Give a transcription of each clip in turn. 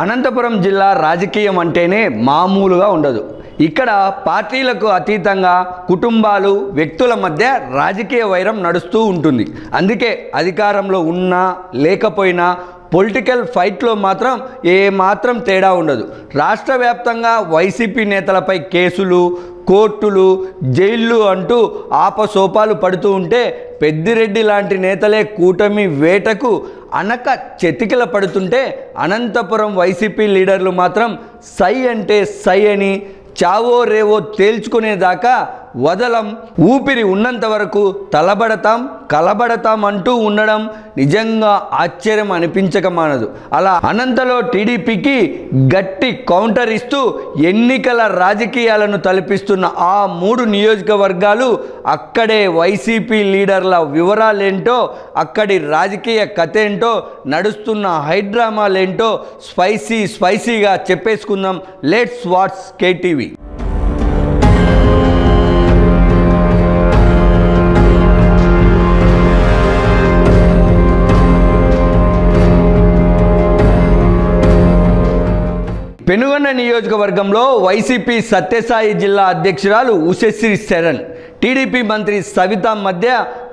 అనంతపురం జిల్లా రాజకీయం అంటేనే మామూలుగా ఉండదు. ఇక్కడ పార్టీలకు అతీతంగా కుటుంబాలు వ్యక్తుల మధ్య రాజకీయ వైరం నడుస్తూ ఉంటుంది. అందుకే అధికారంలో ఉన్నా లేకపోయినా పొలిటికల్ ఫైట్లో మాత్రం ఏమాత్రం తేడా ఉండదు. రాష్ట్ర వ్యాప్తంగా వైసీపీ నేతలపై కేసులు కోర్టులు జైళ్ళు అంటూ ఆపసోపాలు పడుతూ ఉంటే పెద్దిరెడ్డి లాంటి నేతలే కూటమి వేటకు అనక చెతికిల పడుతుంటే అనంతపురం వైసీపీ లీడర్లు మాత్రం సై అంటే సై అని చావో రేవో తేల్చుకునేదాకా వదలం. ఊపిరి ఉన్నంత వరకు తలబడతాం కలబడతాం అంటూ ఉండడం నిజంగా ఆశ్చర్యం అనిపించక మానదు. అలా అనంతలో టీడీపీకి గట్టి కౌంటర్ ఇస్తూ ఎన్నికల రాజకీయాలను తలపిస్తున్న ఆ మూడు నియోజకవర్గాలు అక్కడే వైసీపీ లీడర్ల వివరాలేంటో అక్కడి రాజకీయ కథ ఏంటో నడుస్తున్న హైడ్రామాలేంటో స్పైసీ స్పైసీగా చెప్పేసుకుందాం. Let's watch KTV. పెనుగొండ నియోజకవర్గంలో వైసీపీ సత్యసాయి జిల్లా అధ్యక్షురాలు ఉషశ్రీ శరణ్ టీడీపీ మంత్రి సవిత మధ్య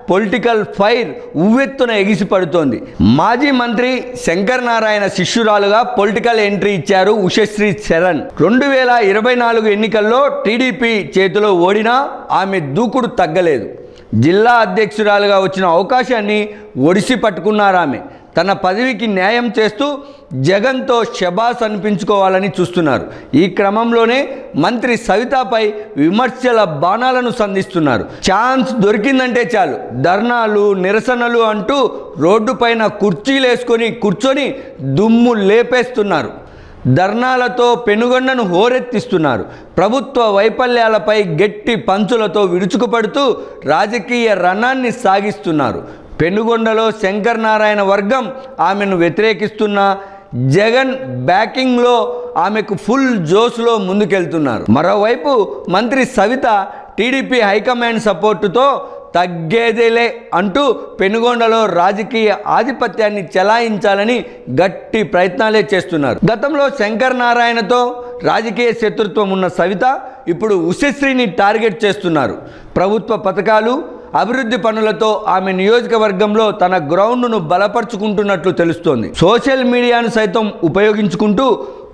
పొలిటికల్ ఫైర్ ఉవ్వెత్తున ఎగిసిపడుతోంది. మాజీ మంత్రి శంకర్ నారాయణ శిష్యురాలుగా పొలిటికల్ ఎంట్రీ ఇచ్చారు ఉషశ్రీ శరణ్. రెండు వేల ఇరవై నాలుగు ఎన్నికల్లో టీడీపీ చేతిలో ఓడినా ఆమె దూకుడు తగ్గలేదు. జిల్లా అధ్యక్షురాలుగా వచ్చిన అవకాశాన్ని ఒడిసి పట్టుకున్నారు ఆమె తన పదవికి న్యాయం చేస్తూ జగన్తో శబాస్ అనిపించుకోవాలని చూస్తున్నారు. ఈ క్రమంలోనే మంత్రి సవితాపై విమర్శల బాణాలను సంధిస్తున్నారు. ఛాన్స్ దొరికిందంటే చాలు. ధర్నాలు నిరసనలు అంటూ రోడ్డుపైన కుర్చీలు వేసుకొని కూర్చొని దుమ్ము లేపేస్తున్నారు. ధర్నాలతో పెనుగొండను హోరెత్తిస్తున్నారు. ప్రభుత్వ వైఫల్యాలపై గట్టి పంచులతో విరుచుకుపడుతూ రాజకీయ రణాన్ని సాగిస్తున్నారు. పెనుగొండలో శంకర్ నారాయణ వర్గం ఆమెను వ్యతిరేకిస్తున్న జగన్ బ్యాకింగ్లో ఆమెకు ఫుల్ జోష్లో ముందుకెళ్తున్నారు. మరోవైపు మంత్రి సవిత టీడీపీ హైకమాండ్ సపోర్టుతో తగ్గేదేలే అంటూ పెనుగొండలో రాజకీయ ఆధిపత్యాన్ని చెలాయించాలని గట్టి ప్రయత్నాలే చేస్తున్నారు. గతంలో శంకర్ నారాయణతో రాజకీయ శత్రుత్వం ఉన్న సవిత ఇప్పుడు ఉషశ్రీని టార్గెట్ చేస్తున్నారు. ప్రభుత్వ పథకాలు అభివృద్ధి పనులతో ఆమె నియోజకవర్గంలో తన గ్రౌండ్ను బలపరుచుకుంటున్నట్లు తెలుస్తోంది. సోషల్ మీడియాను సైతం ఉపయోగించుకుంటూ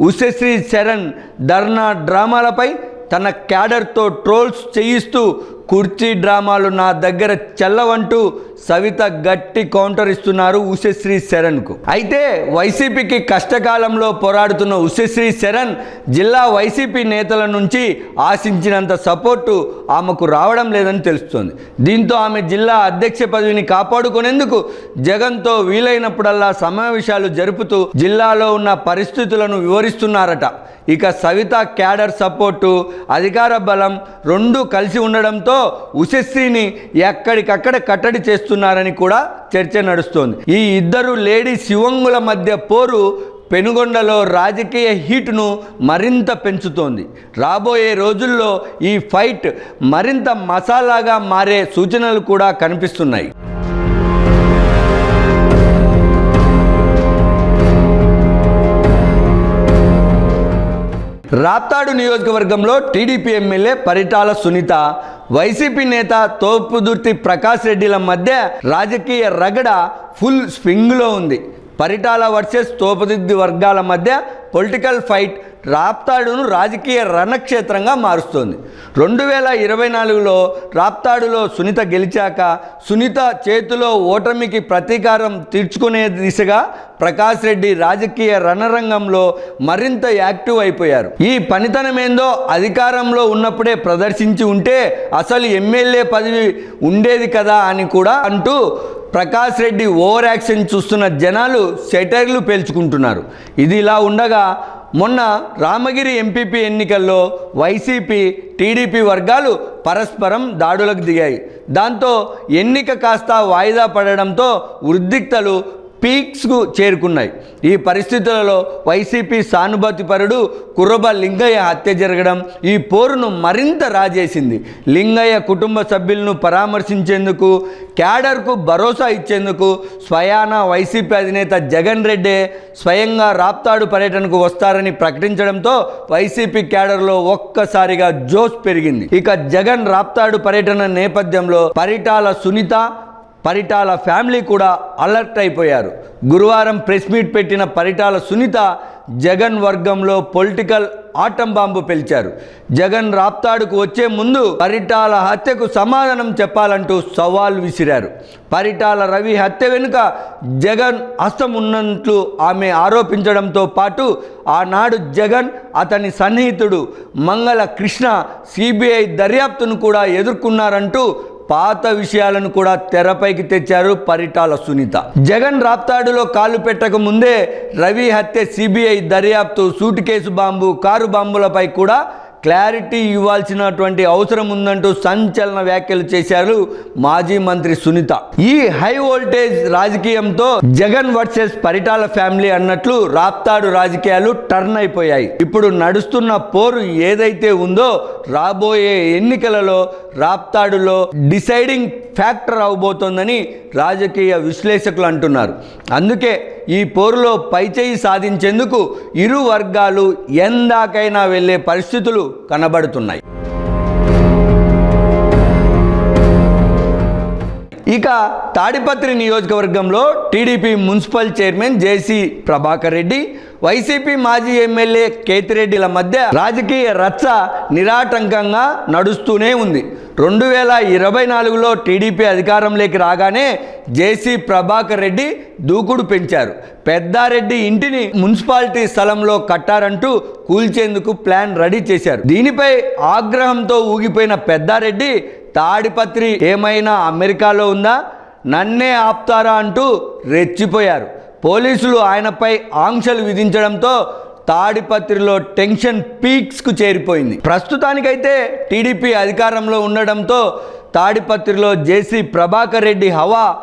ఉషశ్రీ శరణ్ ధర్నా డ్రామాలపై తన క్యాడర్తో ట్రోల్స్ చేయిస్తూ కుర్చీ డ్రామాలు నా దగ్గర చెల్లవంటూ సవిత గట్టి కౌంటర్ ఇస్తున్నారు ఉషశ్రీ శరణ్కు. అయితే వైసీపీకి కష్టకాలంలో పోరాడుతున్న ఉషశ్రీ శరణ్ జిల్లా వైసీపీ నేతల నుంచి ఆశించినంత సపోర్టు ఆమెకు రావడం లేదని తెలుస్తోంది. దీంతో ఆమె జిల్లా అధ్యక్ష పదవిని కాపాడుకునేందుకు జగన్తో వీలైనప్పుడల్లా సమావేశాలు జరుపుతూ జిల్లాలో ఉన్న పరిస్థితులను వివరిస్తున్నారట. ఇక సవిత క్యాడర్ సపోర్టు అధికార బలం రెండు కలిసి ఉండడంతో ఉషశ్రీని ఎక్కడికక్కడ కట్టడి చేస్తున్నారని కూడా చర్చ నడుస్తోంది. ఈ ఇద్దరు లేడీ శివంగుల మధ్య పోరు పెనుగొండలో రాజకీయ హీట్ను మరింత పెంచుతోంది. రాబోయే రోజుల్లో ఈ ఫైట్ మరింత మసాలాగా మారే సూచనలు కూడా కనిపిస్తున్నాయి. రాప్తాడు నియోజకవర్గంలో TDP MLA Paritala Sunitha YCP నేత తోపుదుర్తి ప్రకాష్ రెడ్డిల మధ్య రాజకీయ రగడ ఫుల్ స్వింగ్లో ఉంది. పరిటాల వర్సెస్ తోపుదుర్తి వర్గాల మధ్య పొలిటికల్ ఫైట్ రాప్తాడును రాజకీయ రణక్షేత్రంగా మారుస్తోంది. రెండు వేల ఇరవై నాలుగులో రాప్తాడులో సునీత గెలిచాక సునీత చేతిలో ఓటమికి ప్రతీకారం తీర్చుకునే దిశగా ప్రకాష్ రెడ్డి రాజకీయ రణరంగంలో మరింత యాక్టివ్ అయిపోయారు. ఈ పనితనమేందో అధికారంలో ఉన్నప్పుడే ప్రదర్శించి ఉంటే అసలు ఎమ్మెల్యే పదవి ఉండేది కదా అని కూడా అంటూ ప్రకాష్ రెడ్డి ఓవర్ యాక్షన్ చూస్తున్న జనాలు సెటైర్లు పేల్చుకుంటున్నారు. ఇది ఇలా ఉండగా మొన్న రామగిరి ఎంపీపీ ఎన్నికల్లో వైసీపీ టీడీపీ వర్గాలు పరస్పరం దాడులకు దిగాయి. దాంతో ఎన్నిక కాస్త వాయిదా పడడంతో ఉద్రిక్తలు పీక్స్కు చేరుకున్నాయి. ఈ పరిస్థితులలో వైసీపీ సానుభూతిపరుడు కుర్రబ లింగయ్య హత్య జరగడం ఈ పోరును మరింత రాజేసింది. లింగయ్య కుటుంబ సభ్యులను పరామర్శించేందుకు క్యాడర్కు భరోసా ఇచ్చేందుకు స్వయాన వైసీపీ అధినేత జగన్ రెడ్డి స్వయంగా రాప్తాడు పర్యటనకు వస్తారని ప్రకటించడంతో వైసీపీ క్యాడర్లో ఒక్కసారిగా జోష్ పెరిగింది. ఇక జగన్ రాప్తాడు పర్యటన నేపథ్యంలో పరిటాల సునీత పరిటాల ఫ్యామిలీ కూడా అలర్ట్ అయిపోయారు. గురువారం ప్రెస్ మీట్ పెట్టిన పరిటాల సునీత జగన్ వర్గంలో పొలిటికల్ ఆటం బాంబు పెల్చారు. జగన్ రాప్తాడుకు వచ్చే ముందు పరిటాల హత్యకు సమాధానం చెప్పాలంటూ సవాల్ విసిరారు. పరిటాల రవి హత్య వెనుక జగన్ హస్తం ఉన్నట్లు ఆమె ఆరోపించడంతో పాటు ఆనాడు జగన్ అతని సన్నిహితుడు మంగళ కృష్ణ సిబిఐ దర్యాప్తును కూడా ఎదుర్కొన్నారంటూ పాత విషయాలను కూడా తెరపైకి తెచ్చారు పరిటాల సునీత. జగన్ రాప్తాడులో కాలు పెట్టక ముందే రవి హత్య సిబిఐ దర్యాప్తు సూటు కేసు బాంబు కారు బాంబులపై కూడా క్లారిటీ ఇవ్వాల్సినటువంటి అవసరం ఉందంటూ సంచలన వ్యాఖ్యలు చేశారు మాజీ మంత్రి సునీత. ఈ హై వోల్టేజ్ రాజకీయంతో జగన్ వర్సెస్ పరిటాల ఫ్యామిలీ అన్నట్లు రాప్తాడు రాజకీయాలు టర్న్ అయిపోయాయి. ఇప్పుడు నడుస్తున్న పోరు ఏదైతే ఉందో రాబోయే ఎన్నికలలో రాప్తాడులో డిసైడింగ్ ఫ్యాక్టర్ అవబోతోందని రాజకీయ విశ్లేషకులు అంటున్నారు. అందుకే ఈ పోరులో పైచేయి సాధించేందుకు ఇరు వర్గాలు ఎందాకైనా వెళ్ళే పరిస్థితులు కనబడుతున్నాయి. ఇక తాడిపత్రి నియోజకవర్గంలో TDP municipal chairman JC Prabhakar Reddy YCP మాజీ ఎమ్మెల్యే కేతిరెడ్డిల మధ్య రాజకీయ రచ్చ నిరాటంకంగా నడుస్తూనే ఉంది. రెండు వేల ఇరవై నాలుగులో టీడీపీ అధికారంలోకి రాగానే జేసీ ప్రభాకర్ రెడ్డి దూకుడు పెంచారు. పెద్దారెడ్డి ఇంటిని మున్సిపాలిటీ స్థలంలో కట్టారంటూ కూల్చేందుకు ప్లాన్ రెడీ చేశారు. దీనిపై ఆగ్రహంతో ఊగిపోయిన పెద్దారెడ్డి తాడిపత్రి ఏమైనా అమెరికాలో ఉందా? నన్నే ఆపుతారా అంటూ రెచ్చిపోయారు. పోలీసులు ఆయనపై ఆంక్షలు విధించడంతో తాడిపత్రిలో టెన్షన్ పీక్స్కు చేరిపోయింది. ప్రస్తుతానికైతే టీడీపీ అధికారంలో ఉండడంతో తాడిపత్రిలో జేసీ ప్రభాకర్ రెడ్డి హవా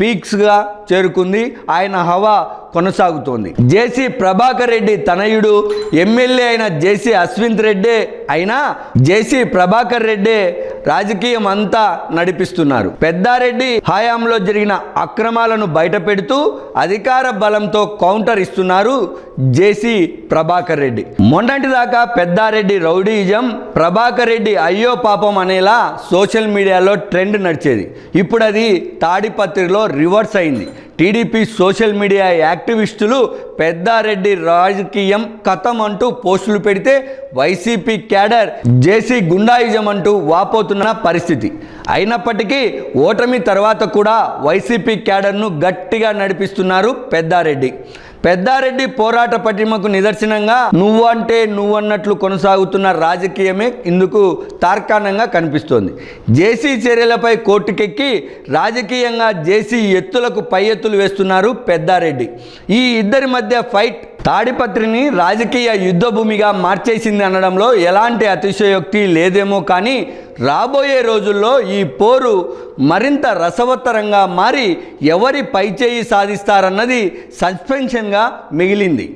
పీక్స్గా చేరుకుంది. ఆయన హవా కొనసాగుతోంది. జేసీ ప్రభాకర్ రెడ్డి తనయుడు ఎమ్మెల్యే అయిన జేసీ అశ్వింత్ రెడ్డే అయినా జేసీ ప్రభాకర్ రెడ్డే రాజకీయం అంతా నడిపిస్తున్నారు. పెద్దారెడ్డి హయాంలో జరిగిన అక్రమాలను బయటపెడుతూ అధికార బలంతో కౌంటర్ ఇస్తున్నారు జేసీ ప్రభాకర్ రెడ్డి. మొన్నటి దాకా పెద్దారెడ్డి రౌడీజం ప్రభాకర్ రెడ్డి అయ్యో పాపం అనేలా సోషల్ మీడియాలో ట్రెండ్ నడిచేది. ఇప్పుడు అది తాడిపత్రిలో రివర్స్ అయింది. టీడీపీ సోషల్ మీడియా యాక్టివిస్టులు పెద్దారెడ్డి రాజకీయం కథం అంటూ పోస్టులు పెడితే వైసీపీ క్యాడర్ జేసీ గుండాయిజం అంటూ వాపోతున్న పరిస్థితి. అయినప్పటికీ ఓటమి తర్వాత కూడా వైసీపీ క్యాడర్ను గట్టిగా నడిపిస్తున్నారు పెద్దారెడ్డి. పెద్దారెడ్డి పోరాట పటిమకు నిదర్శనంగా నువ్వంటే నువ్వన్నట్లు కొనసాగుతున్న రాజకీయమే ఇందుకు తార్కాణంగా కనిపిస్తోంది. జేసీ చర్యలపై కోర్టుకెక్కి రాజకీయంగా జేసీ ఎత్తులకు పై ఎత్తులు వేస్తున్నారు పెద్దారెడ్డి. ఈ ఇద్దరి మధ్య ఫైట్ తాడిపత్రిని రాజకీయ యుద్ధ భూమిగా మార్చేసింది అనడంలో ఎలాంటి అతిశయోక్తి లేదేమో కానీ రాబోయే రోజుల్లో ఈ పోరు మరింత రసవత్తరంగా మారి ఎవరి పైచేయి సాధిస్తారన్నది సస్పెన్షన్గా మిగిలింది.